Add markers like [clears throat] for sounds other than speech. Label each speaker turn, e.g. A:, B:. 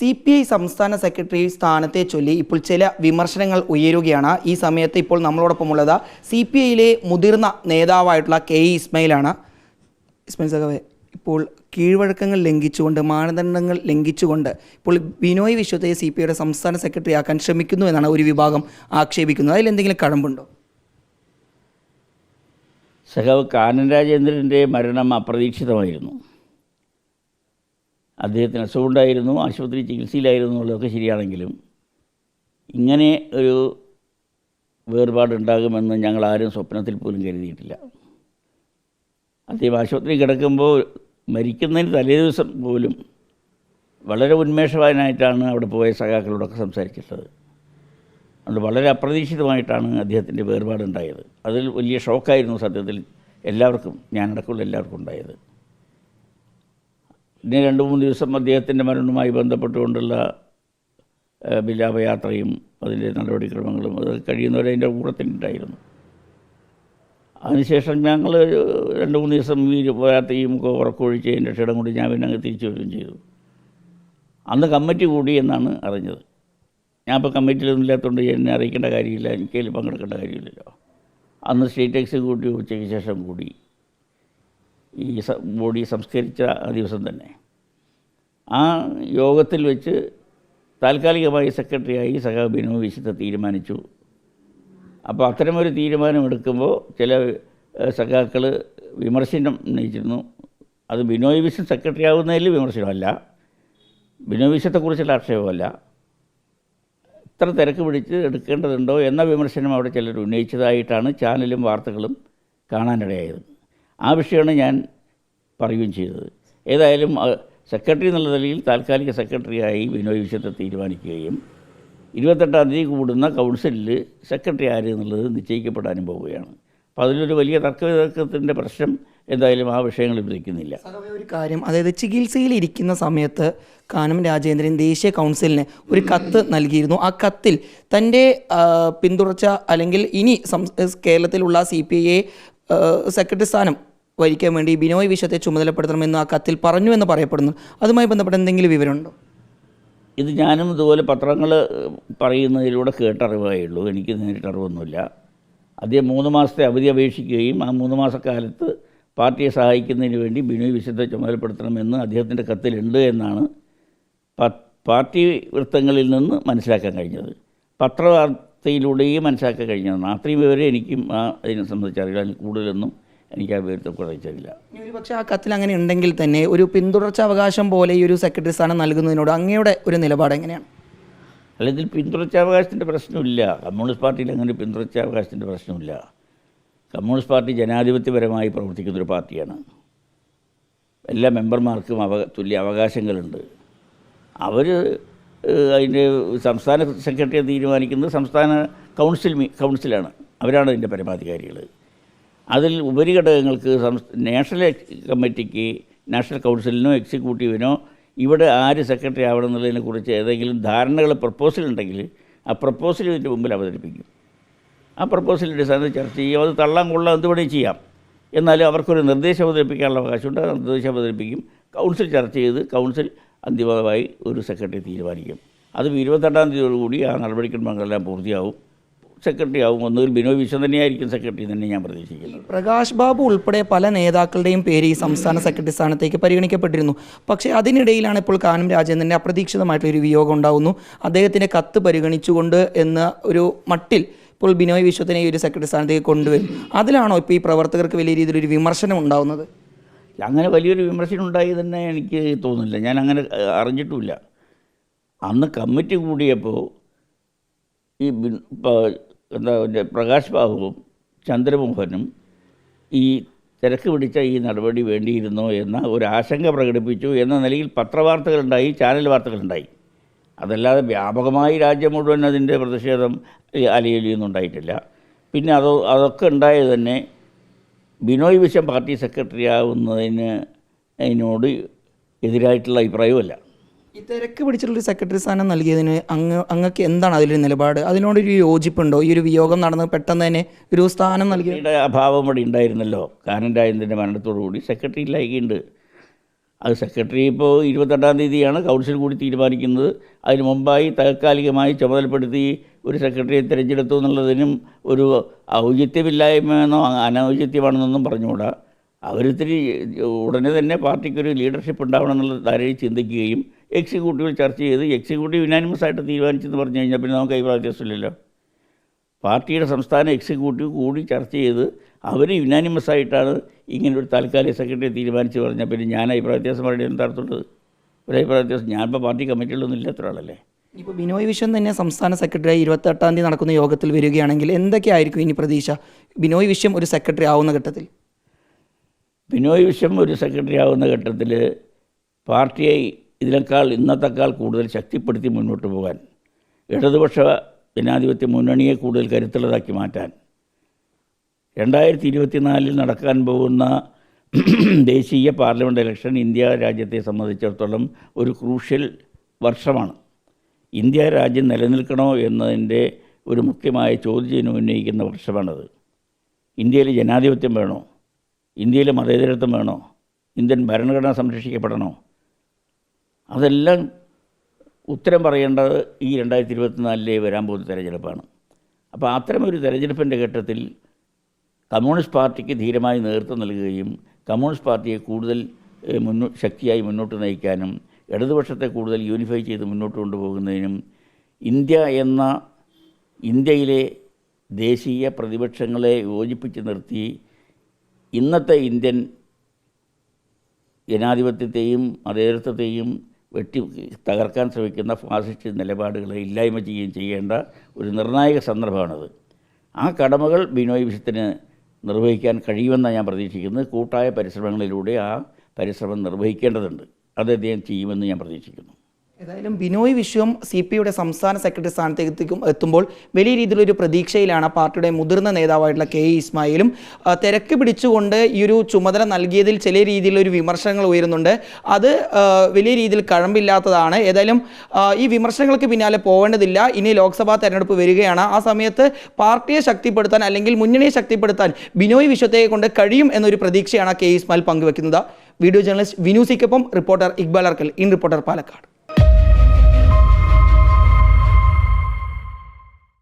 A: C P I സംസ്ഥാന secretary സ്ഥാനത്തെ ചൊല്ലി ഇപ്പോൾ ചില വിമർശനങ്ങൾ ഉയരുകയാണ്. ഈ സമയത്ത് ഇപ്പോൾ നമ്മളോടൊപ്പമുള്ളത് സി പി ഐയിലെ മുതിർന്ന നേതാവായിട്ടുള്ള കെ ഇ ഇസ്മയിലാണ്. ഇസ്മയിൽ സഖാവെ ഇപ്പോൾ കീഴ്വഴക്കങ്ങൾ ലംഘിച്ചുകൊണ്ട് മാനദണ്ഡങ്ങൾ ലംഘിച്ചുകൊണ്ട് ഇപ്പോൾ ബിനോയ് വിശ്വത്തെ സി പി ഐയുടെ സംസ്ഥാന സെക്രട്ടറി ആക്കാൻ ശ്രമിക്കുന്നു എന്നാണ് ഒരു വിഭാഗം ആക്ഷേപിക്കുന്നത്. അതിൽ എന്തെങ്കിലും കഴമ്പുണ്ടോ
B: സഖാവ് കാനൻ രാജേന്ദ്രന്റെ മരണം അപ്രതീക്ഷിതമായിരുന്നു. അദ്ദേഹത്തിന് അസുഖമുണ്ടായിരുന്നു ആശുപത്രി ചികിത്സയിലായിരുന്നു എന്നുള്ളതൊക്കെ ശരിയാണെങ്കിലും ഇങ്ങനെ ഒരു വേർപാടുണ്ടാകുമെന്ന് ഞങ്ങൾ ആരും സ്വപ്നത്തിൽ പോലും കരുതിയിട്ടില്ല. അദ്ദേഹം ആശുപത്രി കിടക്കുമ്പോൾ മരിക്കുന്നതിന് തലേ ദിവസം പോലും വളരെ ഉന്മേഷവാനായിട്ടാണ് അവിടെ പോയ സഖാക്കളോടൊക്കെ സംസാരിച്ചിട്ടുള്ളത്. അതുകൊണ്ട് വളരെ അപ്രതീക്ഷിതമായിട്ടാണ് അദ്ദേഹത്തിന്റെ വേർപാടുണ്ടായത്. അതിൽ വലിയ ഷോക്കായിരുന്നു സത്യത്തിൽ എല്ലാവർക്കും ഞാനടക്കമുള്ള എല്ലാവർക്കും ഉണ്ടായത്. പിന്നെ രണ്ട് മൂന്ന് ദിവസം അദ്ദേഹത്തിന്റെ മരണവുമായി ബന്ധപ്പെട്ടുകൊണ്ടുള്ള വിലാപയാത്രയും അതിന്റെ നടപടിക്രമങ്ങളും അത് കഴിയുന്നവരെ അതിന്റെ കൂടത്തിലുണ്ടായിരുന്നു അതിനുശേഷം ഞങ്ങൾ രണ്ട് മൂന്ന് ദിവസം ഈ രാത്രിയും അതിന്റെ ക്ഷീണം കൊണ്ട് ഞാൻ പിന്നെ അങ്ങ് തിരിച്ചു വരികയും ചെയ്തു. അന്ന് കമ്മിറ്റി കൂടി എന്നാണ് അറിഞ്ഞത്. ഞാൻ ഇപ്പോൾ കമ്മിറ്റിയിലൊന്നും ഇല്ലാത്തതുകൊണ്ട് എന്നെ അറിയിക്കേണ്ട കാര്യമില്ല എനിക്ക് അതിൽ പങ്കെടുക്കേണ്ട കാര്യമില്ലല്ലോ. അന്ന് സ്റ്റേറ്റ് എക്സിക്യൂട്ടീവ് ഉച്ചയ്ക്ക് ശേഷം കൂടി ഈ ബോഡി സംസ്കരിച്ച ദിവസം തന്നെ. ആ യോഗത്തിൽ വെച്ച് താൽക്കാലികമായി സെക്രട്ടറിയായി സഖാവ് ബിനു വിശുദ്ധ തീരുമാനിച്ചു. അപ്പോൾ അത്തരമൊരു തീരുമാനമെടുക്കുമ്പോൾ ചില സഖാക്കൾ വിമർശനം ഉന്നയിച്ചിരുന്നു. അത് ബിനോയ് വിശ്വം സെക്രട്ടറി ആവുന്നതിൽ വിമർശനമല്ല. ബിനോയ് വിശ്വത്തെക്കുറിച്ചുള്ള ആക്ഷേപമല്ല. ഇത്ര തിരക്ക് പിടിച്ച് എടുക്കേണ്ടതുണ്ടോ എന്ന വിമർശനം അവിടെ ചിലർ ഉന്നയിച്ചതായിട്ടാണ് ചാനലും വാർത്തകളും കാണാനിടയായത്. ആ വിഷയമാണ് ഞാൻ പറയുകയും ചെയ്തത്. ഏതായാലും സെക്രട്ടറി എന്നുള്ള നിലയിൽ താൽക്കാലിക സെക്രട്ടറിയായി ബിനോയ് വിശ്വത്തെ തീരുമാനിക്കുകയും ഇരുപത്തെട്ടാം തീയതി കൂടുന്ന കൗൺസിലിൽ സെക്രട്ടറി ആര് എന്നുള്ളത് നിശ്ചയിക്കപ്പെടാനും പോവുകയാണ്. അപ്പോൾ അതിലൊരു വലിയ തർക്കവിതർക്കത്തിന്റെ പ്രശ്നം എന്തായാലും ആ വിഷയങ്ങളിൽ വിധിക്കുന്നില്ല
A: ഒരു കാര്യം. അതായത് ചികിത്സയിൽ ഇരിക്കുന്ന സമയത്ത് കാനം രാജേന്ദ്രൻ ദേശീയ കൗൺസിലിന് ഒരു കത്ത് നൽകിയിരുന്നു. ആ കത്തിൽ തന്റെ പിന്തുടർച്ച അല്ലെങ്കിൽ ഇനി കേരളത്തിലുള്ള സി പി ഐ സെക്രട്ടറി സ്ഥാനം വഹിക്കാൻ വേണ്ടി ബിനോയ് വിശ്വത്തെ ചുമതലപ്പെടുത്തണമെന്ന് ആ കത്തിൽ പറഞ്ഞു എന്ന് പറയപ്പെടുന്നു. അതുമായി ബന്ധപ്പെട്ട എന്തെങ്കിലും വിവരമുണ്ടോ?
B: ഇത് ഞാനും ഇതുപോലെ പത്രങ്ങൾ പറയുന്നതിലൂടെ കേട്ടറിവായുള്ളൂ. എനിക്ക് നേരിട്ട് അറിവൊന്നുമില്ല. അദ്ദേഹം മൂന്ന് മാസത്തെ അവധി അപേക്ഷിക്കുകയും ആ മൂന്ന് മാസക്കാലത്ത് പാർട്ടിയെ സഹായിക്കുന്നതിന് വേണ്ടി ബിനോയ് വിശുദ്ധ ചുമതലപ്പെടുത്തണമെന്ന് അദ്ദേഹത്തിന്റെ കത്തിലുണ്ട് എന്നാണ് പാർട്ടി വൃത്തങ്ങളിൽ നിന്ന് മനസ്സിലാക്കാൻ കഴിഞ്ഞത്. പത്രവാർത്തയിലൂടെയും മനസ്സിലാക്കാൻ കഴിഞ്ഞതാണ്. അത്രയും വിവരം എനിക്കും ആ അതിനെ സംബന്ധിച്ചറിയില്ല അറിയാൻ കൂടുതലൊന്നും എനിക്ക് ആ വിവരത്തെ
A: ഒരു പക്ഷേ ആ കത്തിൽ അങ്ങനെ ഉണ്ടെങ്കിൽ തന്നെ ഒരു പിന്തുടർച്ച അവകാശം പോലെ ഈ ഒരു സെക്രട്ടറി സ്ഥാനം നൽകുന്നതിനോട് അങ്ങയുടെ ഒരു നിലപാട് എങ്ങനെയാണ്?
B: അല്ല ഇതിൽ പിന്തുടർച്ചാവകാശത്തിന്റെ പ്രശ്നമില്ല. കമ്മ്യൂണിസ്റ്റ് പാർട്ടിയിൽ അങ്ങനെ പിന്തുടർച്ചാവകാശത്തിന്റെ പ്രശ്നമില്ല. കമ്മ്യൂണിസ്റ്റ് പാർട്ടി ജനാധിപത്യപരമായി പ്രവർത്തിക്കുന്ന ഒരു പാർട്ടിയാണ്. എല്ലാ മെമ്പർമാർക്കും അവ തുല്യ അവകാശങ്ങളുണ്ട്. അവർ അതിന്റെ സംസ്ഥാന സെക്രട്ടറിയെ തീരുമാനിക്കുന്നത് സംസ്ഥാന കൗൺസിൽ കൗൺസിലാണ്. അവരാണ് അതിന്റെ പരമാധികാരികൾ അതിൽ ഉപരിഘടകങ്ങൾക്ക് നാഷണൽ കമ്മിറ്റിക്ക് നാഷണൽ കൗൺസിലിനോ എക്സിക്യൂട്ടീവിനോ ഇവിടെ ആര് സെക്രട്ടറി ആവണം എന്നുള്ളതിനെക്കുറിച്ച് ഏതെങ്കിലും ധാരണകൾ പ്രപ്പോസൽ ഉണ്ടെങ്കിൽ ആ പ്രപ്പോസൽ ഇതിന്റെ മുമ്പിൽ അവതരിപ്പിക്കും. ആ പ്രപ്പോസലിന്റെ അടിസ്ഥാനത്തിൽ ചർച്ച ചെയ്യും. അത് തള്ളാൻ കൊള്ളാം എന്ത് വേണമെങ്കിൽ ചെയ്യാം. എന്നാലും അവർക്കൊരു നിർദ്ദേശം അവതരിപ്പിക്കാനുള്ള അവകാശമുണ്ട്. ആ നിർദ്ദേശം അവതരിപ്പിക്കും. കൗൺസിൽ ചർച്ച ചെയ്ത് കൗൺസിൽ അന്തിമമായി ഒരു സെക്രട്ടറി തീരുമാനിക്കും. അത് ഇരുപത്തെട്ടാം തീയതിയോടുകൂടി ആ നടപടിക്രമങ്ങളെല്ലാം പൂർത്തിയാവും. സെക്രട്ടറി ആവും ഒന്നുകിൽ ബിനോയ് വിശ്വം തന്നെയായിരിക്കും സെക്രട്ടറി തന്നെ ഞാൻ പ്രതീക്ഷിക്കുന്നത്
A: പ്രകാശ് ബാബു ഉൾപ്പെടെ പല നേതാക്കളുടെയും പേര് ഈ സംസ്ഥാന സെക്രട്ടറി സ്ഥാനത്തേക്ക് പരിഗണിക്കപ്പെട്ടിരുന്നു. പക്ഷേ അതിനിടയിലാണ് ഇപ്പോൾ കാനം രാജേന്ദ്രന്റെ അപ്രതീക്ഷിതമായിട്ടുള്ള ഒരു വിയോഗം ഉണ്ടാകുന്നു അദ്ദേഹത്തിന്റെ കത്ത് പരിഗണിച്ചുകൊണ്ട് എന്ന ഒരു മട്ടിൽ ഇപ്പോൾ ബിനോയ് വിശ്വത്തിനെ ഈ ഒരു സെക്രട്ടറി സ്ഥാനത്തേക്ക് കൊണ്ടുവരും. അതിലാണോ ഇപ്പോൾ ഈ പ്രവർത്തകർക്ക് വലിയ രീതിയിലൊരു വിമർശനം ഉണ്ടാകുന്നത്
B: അങ്ങനെ വലിയൊരു വിമർശനം ഉണ്ടായി തന്നെ എനിക്ക് തോന്നുന്നില്ല. ഞാൻ അങ്ങനെ അറിഞ്ഞിട്ടുമില്ല. അന്ന് കമ്മിറ്റി കൂടിയപ്പോൾ ഈ എന്താ പ്രകാശ് ബാബുവും ചന്ദ്രമോഹനും ഈ തിരക്ക് പിടിച്ച ഈ നടപടി വേണ്ടിയിരുന്നോ എന്ന ഒരു ആശങ്ക പ്രകടിപ്പിച്ചു എന്ന നിലയിൽ പത്രവാർത്തകളുണ്ടായി ചാനൽ വാർത്തകളുണ്ടായി. അതല്ലാതെ വ്യാപകമായി രാജ്യം മുഴുവൻ അതിന്റെ പ്രതിഷേധം അലയലിയൊന്നും ഉണ്ടായിട്ടില്ല പിന്നെ അത് അതൊക്കെ ഉണ്ടായത് തന്നെ ബിനോയ് വിശ്വം പാർട്ടി സെക്രട്ടറി ആവുന്നതിന് അതിനോട് എതിരായിട്ടുള്ള അഭിപ്രായമല്ല.
A: ഈ തിരക്ക് പിടിച്ചിട്ടുള്ള സെക്രട്ടറി സ്ഥാനം നൽകിയതിന് അങ്ങ് അങ്ങക്ക് എന്താണ് അതിലൊരു നിലപാട്? അതിനോടൊരു യോജിപ്പുണ്ടോ? ഈ ഒരു വിയോഗം നടന്ന് പെട്ടെന്ന് തന്നെ ഒരു സ്ഥാനം നൽകിയ
B: അഭാവം ഇവിടെ ഉണ്ടായിരുന്നല്ലോ. കാനൻ രാജേന്ദ്രന്റെ മരണത്തോടുകൂടി സെക്രട്ടറി ഇല്ലായികയുണ്ട് അത് സെക്രട്ടറി ഇപ്പോൾ ഇരുപത്തെട്ടാം തീയതിയാണ് കൗൺസിൽ കൂടി തീരുമാനിക്കുന്നത്. അതിന് മുമ്പായി താൽക്കാലികമായി ചുമതലപ്പെടുത്തി ഒരു സെക്രട്ടറിയെ തിരഞ്ഞെടുത്തു എന്നുള്ളതിനും ഒരു ഔചിത്യമില്ലായ്മയെന്നോ അനൗചിത്യമാണെന്നൊന്നും പറഞ്ഞുകൂടാ. അവരിത്തിരി ഉടനെ തന്നെ പാർട്ടിക്കൊരു ലീഡർഷിപ്പ് ഉണ്ടാവണം എന്നുള്ള ധാരയിൽ ചിന്തിക്കുകയും എക്സിക്യൂട്ടീവിൽ ചർച്ച ചെയ്ത് എക്സിക്യൂട്ടീവ് യുനാനിമസ് ആയിട്ട് തീരുമാനിച്ചെന്ന് പറഞ്ഞു കഴിഞ്ഞാൽ പിന്നെ നമുക്ക് അഭിപ്രായ വ്യത്യാസമില്ലല്ലോ. പാർട്ടിയുടെ സംസ്ഥാന എക്സിക്യൂട്ടീവ് കൂടി ചർച്ച ചെയ്ത് അവർ യുനാനിമസ് ആയിട്ടാണ് ഇങ്ങനെ ഒരു താൽക്കാലിക സെക്രട്ടറി തീരുമാനിച്ച് പറഞ്ഞാൽ പിന്നെ ഞാൻ അഭിപ്രായ വ്യത്യാസം പറയേണ്ട എന്താർത്ഥമുള്ളത് ഒരു അഭിപ്രായ വ്യത്യാസം. ഞാനിപ്പോൾ പാർട്ടി കമ്മിറ്റിയിലൊന്നും ഇല്ലാത്ത ഒരാളല്ലേ?
A: ഇപ്പോൾ ബിനോയ് വിശ്വൻ തന്നെ സംസ്ഥാന സെക്രട്ടറി ഇരുപത്തെട്ടാം തീയതി നടക്കുന്ന യോഗത്തിൽ വരികയാണെങ്കിൽ എന്തൊക്കെയായിരിക്കും ഇനി പ്രതീക്ഷ? ബിനോയ് വിശ്വം ഒരു സെക്രട്ടറി ആവുന്ന ഘട്ടത്തിൽ.
B: ബിനോയ് വിശ്വം ഒരു സെക്രട്ടറി ആവുന്ന ഘട്ടത്തിൽ പാർട്ടിയെ ഇതിനേക്കാൾ ഇന്നത്തെക്കാൾ കൂടുതൽ ശക്തിപ്പെടുത്തി മുന്നോട്ട് പോകാൻ ഇടതുപക്ഷ ജനാധിപത്യ മുന്നണിയെ കൂടുതൽ കരുത്തുള്ളതാക്കി മാറ്റാൻ രണ്ടായിരത്തി ഇരുപത്തിനാലിൽ നടക്കാൻ പോകുന്ന [clears throat] ദേശീയ പാർലമെന്റ് ഇലക്ഷൻ ഇന്ത്യ രാജ്യത്തെ സംബന്ധിച്ചിടത്തോളം ഒരു ക്രൂഷ്യൽ വർഷമാണ്. ഇന്ത്യ രാജ്യം നിലനിൽക്കണോ എന്നതിന്റെ ഒരു മുഖ്യമായ ചോദ്യം ഉന്നയിക്കുന്ന വർഷമാണത്. ഇന്ത്യയിൽ ജനാധിപത്യം വേണോ? ഇന്ത്യയിൽ മതേതരത്വം വേണോ? ഇന്ത്യൻ ഭരണഘടന സംരക്ഷിക്കപ്പെടണോ? അതെല്ലാം ഉത്തരം പറയേണ്ടത് ഈ രണ്ടായിരത്തി ഇരുപത്തിനാലിലെ വരാൻ പോകുന്ന തെരഞ്ഞെടുപ്പാണ്. അപ്പോൾ അത്തരമൊരു തെരഞ്ഞെടുപ്പിന്റെ ഘട്ടത്തിൽ കമ്മ്യൂണിസ്റ്റ് പാർട്ടിക്ക് ധീരമായി നേതൃത്വം നൽകുകയും കമ്മ്യൂണിസ്റ്റ് പാർട്ടിയെ കൂടുതൽ മുന്നോ ശക്തിയായി മുന്നോട്ട് നയിക്കാനും ഇടതുപക്ഷത്തെ കൂടുതൽ യൂണിഫൈ ചെയ്ത് മുന്നോട്ട് കൊണ്ടുപോകുന്നതിനും ഇന്ത്യ എന്ന ഇന്ത്യയിലെ ദേശീയ പ്രതിപക്ഷങ്ങളെ യോജിപ്പിച്ച് നിർത്തി ഇന്നത്തെ ഇന്ത്യൻ ജനാധിപത്യത്തെയും മതേതരത്വത്തെയും വെട്ടി തകർക്കാൻ ശ്രമിക്കുന്ന ഫാസിസ്റ്റ് നിലപാടുകളെ ഇല്ലായ്മ ചെയ്യുകയും ചെയ്യേണ്ട ഒരു നിർണായക സന്ദർഭമാണത്. ആ കടമകൾ ബിനോയ് വിഷയത്തിന് നിർവഹിക്കാൻ കഴിയുമെന്നാണ് ഞാൻ പ്രതീക്ഷിക്കുന്നത്. കൂട്ടായ പരിശ്രമങ്ങളിലൂടെ ആ പരിശ്രമം നിർവഹിക്കേണ്ടതുണ്ട്. അത് അദ്ദേഹം ചെയ്യുമെന്ന് ഞാൻ പ്രതീക്ഷിക്കുന്നു.
A: ഏതായാലും ബിനോയ് വിശ്വം സി പി യുടെ സംസ്ഥാന സെക്രട്ടറി സ്ഥാനത്തേക്ക് എത്തുമ്പോൾ വലിയ രീതിയിലൊരു പ്രതീക്ഷയിലാണ് പാർട്ടിയുടെ മുതിർന്ന നേതാവായിട്ടുള്ള കെ ഇ ഇസ്മായിലും. തിരക്ക് പിടിച്ചുകൊണ്ട് ഈ ഒരു ചുമതല നൽകിയതിൽ ചില രീതിയിലൊരു വിമർശനങ്ങൾ ഉയരുന്നുണ്ട്. അത് വലിയ രീതിയിൽ കഴമ്പില്ലാത്തതാണ്. ഏതായാലും ഈ വിമർശനങ്ങൾക്ക് പിന്നാലെ പോവേണ്ടതില്ല. ഇനി ലോക്സഭാ തെരഞ്ഞെടുപ്പ് വരികയാണ്. ആ സമയത്ത് പാർട്ടിയെ ശക്തിപ്പെടുത്താൻ അല്ലെങ്കിൽ മുന്നണിയെ ശക്തിപ്പെടുത്താൻ ബിനോയ് വിശ്വത്തെ കൊണ്ട് കഴിയും എന്നൊരു പ്രതീക്ഷയാണ് കെ ഇസ്മായിൽ പങ്കുവെക്കുന്നത്. Video journalist വിനൂസിക്കൊപ്പം reporter Iqbal Arkal. In reporter Palakkad.